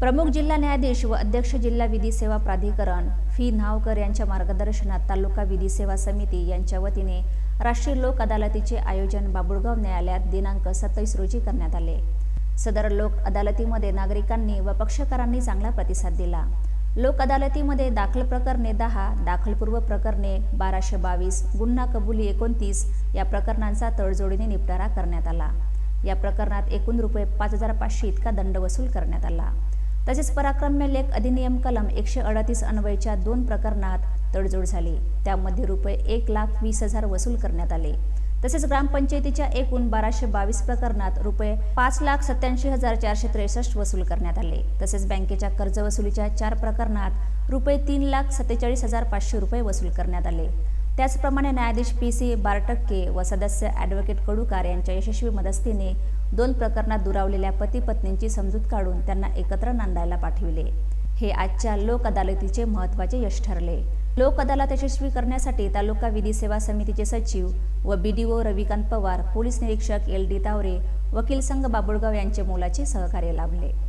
प्रमुख जिल्हा न्यायाधीश व अध्यक्ष जिल्हा विधी सेवा प्राधिकरण फी नावकर यांच्या मार्गदर्शनात तालुका विधी सेवा समिती यांच्या वतीने राष्ट्रीय लोक अदालतीचे आयोजन बाबुळगाव न्यायालयात दिनांक सत्तावीस रोजी करण्यात आले. सदर लोक अदालतीमध्ये नागरिकांनी व पक्षकारांनी चांगला प्रतिसाद दिला. लोक अदालतीमध्ये दाखल प्रकरणे दहा दाखलपूर्व प्रकरणे बाराशे बावीस गुन्हा कबुली एकोणतीस या प्रकरणांचा तडजोडीने निपटारा करण्यात आला. या प्रकरणात एकूण रुपये पाच हजार पाचशे इतका दंड वसूल करण्यात आला. तसेच पराक्रम्य लेख अधिनियम कलम एकशे अडतीस अन्वयच्या दोन प्रकरणात तडजोड झाली. त्यामध्ये रुपये एक लाख वीस हजार वसूल करण्यात आले. तसेच ग्रामपंचायतीच्या एकूण बाराशे बावीस प्रकरणात रुपये पाच लाख सत्याऐंशी हजार चारशे त्रेसष्ट वसूल करण्यात आले. तसेच बँकेच्या कर्ज वसुलीच्या चार प्रकरणात रुपये तीन लाख सत्तेचाळीस हजार पाचशे रुपये वसूल करण्यात आले. त्याचप्रमाणे न्यायाधीश पी सी बारटक्के व सदस्य ॲडव्होकेट कडूकार यांच्या यशस्वी मदस्तीने दोन प्रकरणात दुरावलेल्या पती पत्नींची समजूत काढून त्यांना एकत्र नांदायला पाठविले. हे आजच्या लोक अदालतीचे महत्त्वाचे यश ठरले. लोक अदालत यशस्वी करण्यासाठी तालुका विधी सेवा समितीचे सचिव व B D O Ravikant Pawar police निरीक्षक एल डी तावरे वकील संघ बाबुळगाव यांचे मोलाचे सहकार्य लाभले.